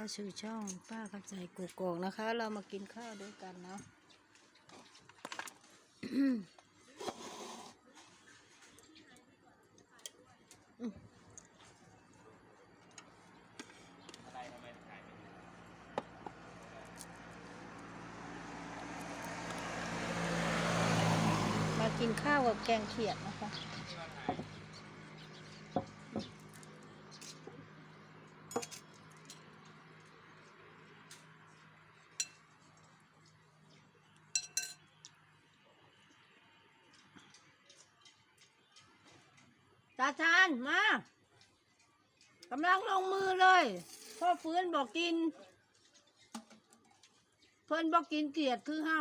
เข้าสู่ช่องป้าคำใจกูกอกนะคะ เรามากินข้าวด้วยกันเนาะมายไปมากินข้าวกับแกงเขียดนะคะ ที่มันหาย ตาชานมากำลังลงมือเลยพ่อฟื้นบอกกิน เพิ่นบอกกินเกลียดคือเฮา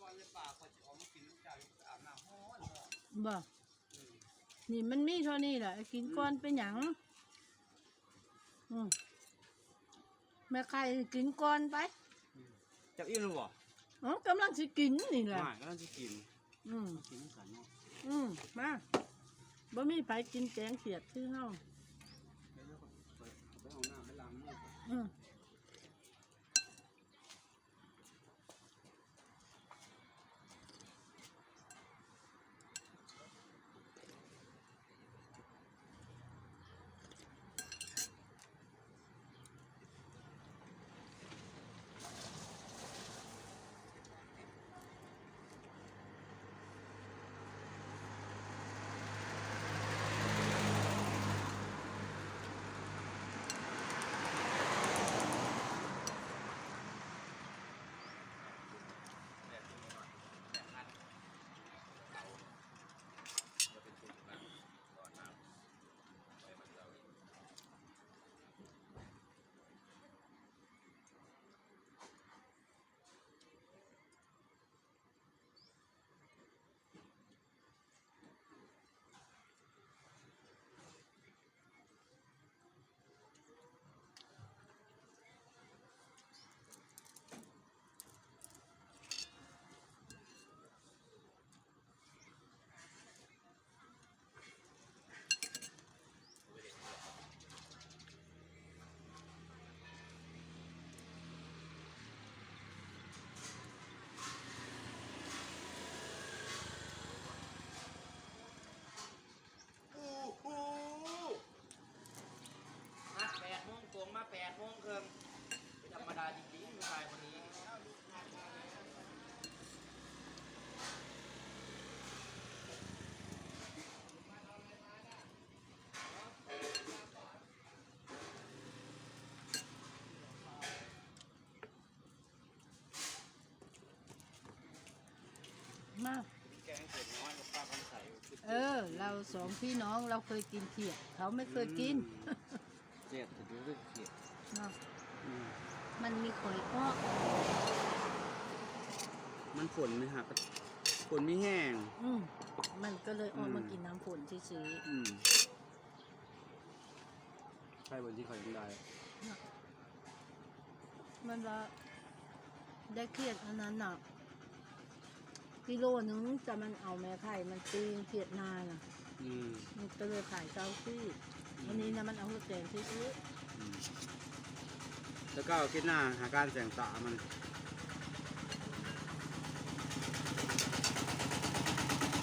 ก่อนเลยป่าพอจะออกมากินน้ำจ่ายอาบน้ำห้อนบ่นี่มันมีเท่านี้แหละกินก่อนเป็นหยังอืมแม่ไข่กินก่อนไปจับอิ่มหรือเปล่าอ๋อกำลังสิกินนี่แหละไม่ก็ต้องจะกิน อืมกินกันเนาะอืมมาบ่มีไผกินแกงเขียดคือเฮาไปเอาน้ำไปล้างมืออืม เออ เราสองพี่น้องเราเคยกินเขียดเขาไม่เคยกินเจ็ดจะดูเรื่องเขียดเนาะมันมีข่อยอ้อมันฝนไหมฮะฝนไม่แห้ง อืมมันก็เลยออกมาอืมกินน้ำฝนซื้ออืมใช่บนที่เขายังได้ๆมันละได้เครียดอันนั้นน่ะ กิโลนึงจะมันเอาแม่ไข่มันตีนเขียดนาน่ะอืมมันก็เลยขายเจ้าซี่อันนี้นะมันเอาหัวแกงซื้ออืมแล้วก็คิดหน้าหาการแสงตามัน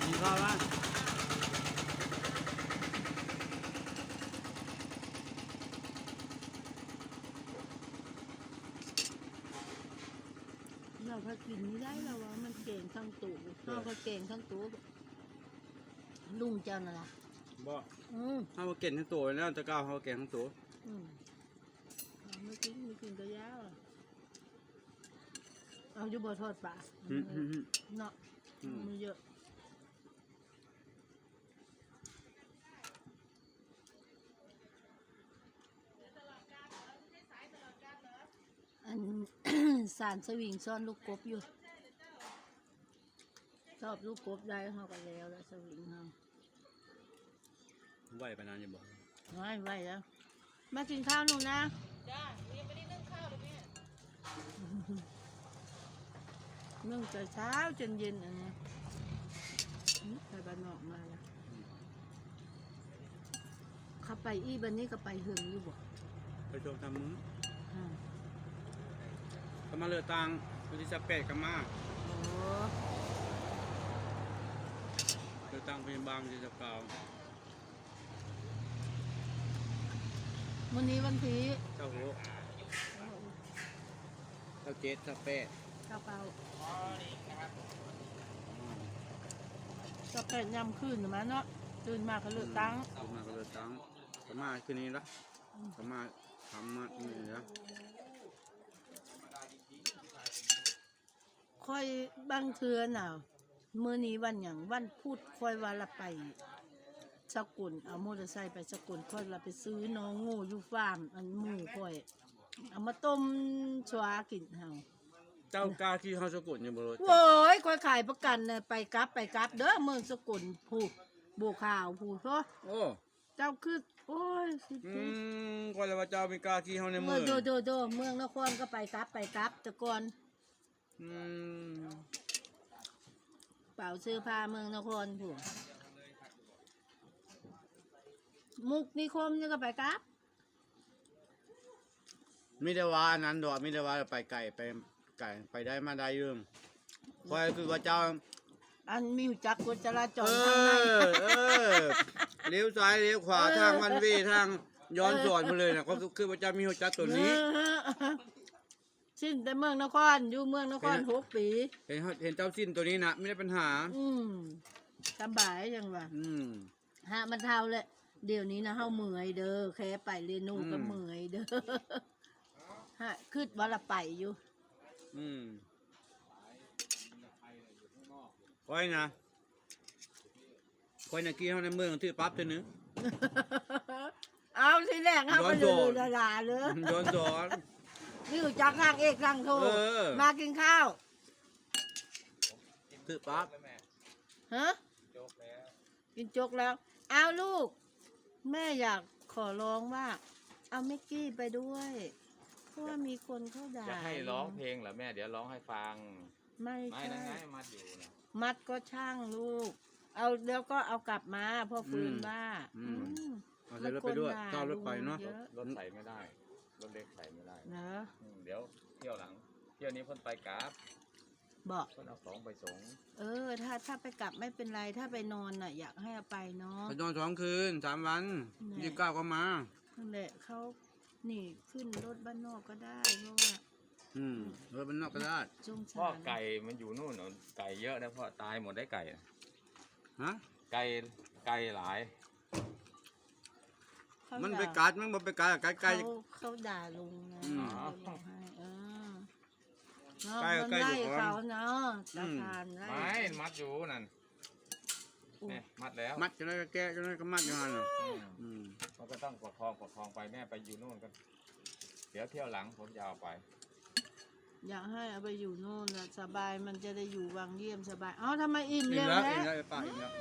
มีข้าวบ้าง เราก็กินไม่ได้เราว่ามันเก่งทั้งตู้เราก็เก่งทั้งตู้ลุงเจ้าน่ะล่ะบ่อืมถ้ามาเก่งทั้งตัวแล้วจะก้าวเขาเก่งทั้งตัวอืมเอาไม่กินไม่กินก็ยาวอะเอาอยู่บ่ทอดปลาอืมอืมอืมเนาะอืมมันเยอะ อัน สารสวิงซ่อนลูกกบอยู่ ชอบลูกกบได้เขากันแล้วแล้วสวิงเขาไหวไปนานยังบอกไว้ไว้แล้ว มากินข้าวหนูนะ จ้าหนูยังไม่ได้นึ่งข้าวเลยแม่นึ่งแต่เช้าจนเย็นอันเนี้ยอื้อไปบ้านนอกมาแล้วเขาไปอีบันนี้ก็ไปหึงอยู่บ่ไปชมทำมึงอ่า ก็มาเลือกตังวันที่สิบแปดก็มาโอ้เลือกตังพยาบาลวันที่สิบเก้าวันนี้วันที่เจ้าหัวเจ้าเจ็ดเจ้าแปดเก้าเก้าเก้าแปดยำขึ้นมาเนาะตื่นมาก็เลือกตั้งก็มาก็เลือกตังก็มาคืนนี้ละก็มาทำมาที่นี่ละ ค่อยบางเทือน่ะมื้อนี้วันหยังวันพูดค่อยว่าละไปสกุลเอามอเตอร์ไซค์ไปสกุลค่อยละไปซื้อน้องงูอยู่ฟาร์มอันหมูค่อย เอามาต้มชวากินเฮาเจ้ากาที่เขาสะกดอยู่บนรถโว้ยค่อยขายประกันน่ะไปกลับไปกลับ เด้อเมืองสกุลผู้บัวขาวผู้เพราะโอ้เจ้าคือโอ้ยสิอืมก็เลยว่าเจ้ามีกาที่เขาในเมืเมือองงโดโดโดเมืองนครก็ไปกลับไปกลับแต่ก่อน อืมเป่าซื้อผ้าเมืองนครผู้มุกนิคมนี่ก็ไปกลับมีแต่ว่าอันนั้นดอกมีแต่ว่าไปไก่ไปไก่ไปได้มาได้อยืมคอยคือว่าเจ้า อันมีจักรกฎจราจเอรทางในอ เออเลี้ยวซ้ายเลี้ยวขวาเออทางวันเวทางย้อนสอนมาเลยนะก็คือว่าเจ้ามีหัวจักตัวนี้ เออ สิ้นแต่เมืองนครอยู่เมืองนครเป็นหกปี เห็นเห็นเจ้าสิ้นตัวนี้นะไม่ได้ปัญหา อืมสบายจังวะอืมฮะมันเท่าเลยเดี๋ยวนี้นะเฮาเมื่อยเด้อแค่ไปเรียนนู่นก็อืมเมื่อยเด้อฮะคืดว่าละไปอยู่ อืมคอยนะคอยนะกี้เขาในเมืองที่ปั๊บตัวนึงเอาทีแรกเอาไปย้เลอนยสอนละลาเลยย้อนสอน นี่อยู่จักทางเอกทางโทเออ มากินข้าวที่ปั๊บฮะกินจกแล้วเอาลูก แม่อยากขอร้องว่า เอาเมกกี้ไปด้วยเพราะว่ามีคนเขาด่าจะให้ร้องเพลงเหรอแม่ เดี๋ยวร้องให้ฟัง ไม่ไม่ใช่ นะไงมัดอยู่นะ มัดก็ช่างลูก เอาแล้วก็เอากลับมาเพ่อฟื้นบ้าอืมเอาใส่รถไปด้วยมันคนด่าเจ้ารถไปเนาะเยอะรถใส่ไม่ได้ รถเล็กใส่ไม่ได้นะอืมเดี๋ยวเที่ยวหลัง เที่ยวนี้เพ่นไปกราฟบอก เพ่นเอาของไปส่งเออ ถ้าถ้าไปกลับไม่เป็นไร ถ้าไปนอนน่ะ อยากให้เอาไปเนาะ ไปนอนสองคืนสามวันแหม่ยี่สิบเก้าก็มา นั่นแหละเขานี่ขึ้นรถบ้านนอกก็ได้เพราะว่าอืมรถมันนอกก็ได้จงพ่อสารไก่มันอยู่นู่นน่ะไก่เยอะนะพ่อตายหมดได้ไก่อะฮะไก่ไก่หลาย เขามันด่าไปกัดมันบ่ไปกัดกัดไก่ เขาเขาด่าลุงไงอืมเขาบอกให้เออเนาะใกล้มันใกล้ไล่อยู่ก่อน เขาเนาะอืตามทานไล่ไม่มัดอยู่นั่นอุ๊ยเนี่ยมัดแล้วมัดจะได้ก็แก้จะได้ก็มัดอยู่หันน่ะอืมอืมมันก็ต้องประคองประคองไปแม่ไปอยู่นู่นกันเดี๋ยวเที่ยวหลังผมจะเอาไปอยากให้เอาไปอยู่โน่นน่ะสบายมันจะได้อยู่วังเยี่ยมสบายเอ้าทำไมอิ่มอิ่มเร็วแล้วแล้อิ่มแล้ววไอ้ป้าอิ่มแล้ว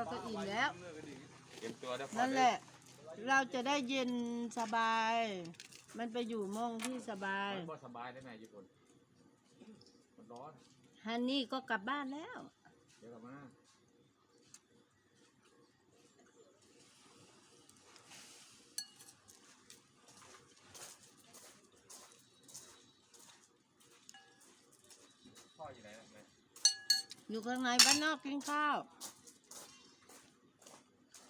ป้าก็อิ่มแล้ว เตรียมตัวได้พอนั่นแหละ เราจะได้เย็นสบาย มันไปอยู่หมองที่สบายมันก็สบายได้ไหมญี่ปุ่นมันร้อน ฮันนี่ก็กลับบ้านแล้ว เดี๋ยวกลับมาพ่ออยู่ไหนล่ะแม่อยู่ข้างในบ้านนอกกินข้าว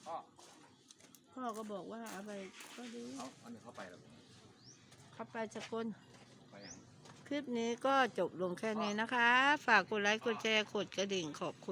พ่อ พ่อก็บอกว่าเอาไปก็ดีเอาอันนี้เข้าไปแล้วเข้าไปสกลไปยัง คลิปนี้ก็จบลงแค่นี้นะคะ ฝากกดไลค์กดแชร์กดกระดิ่งขอบคุณ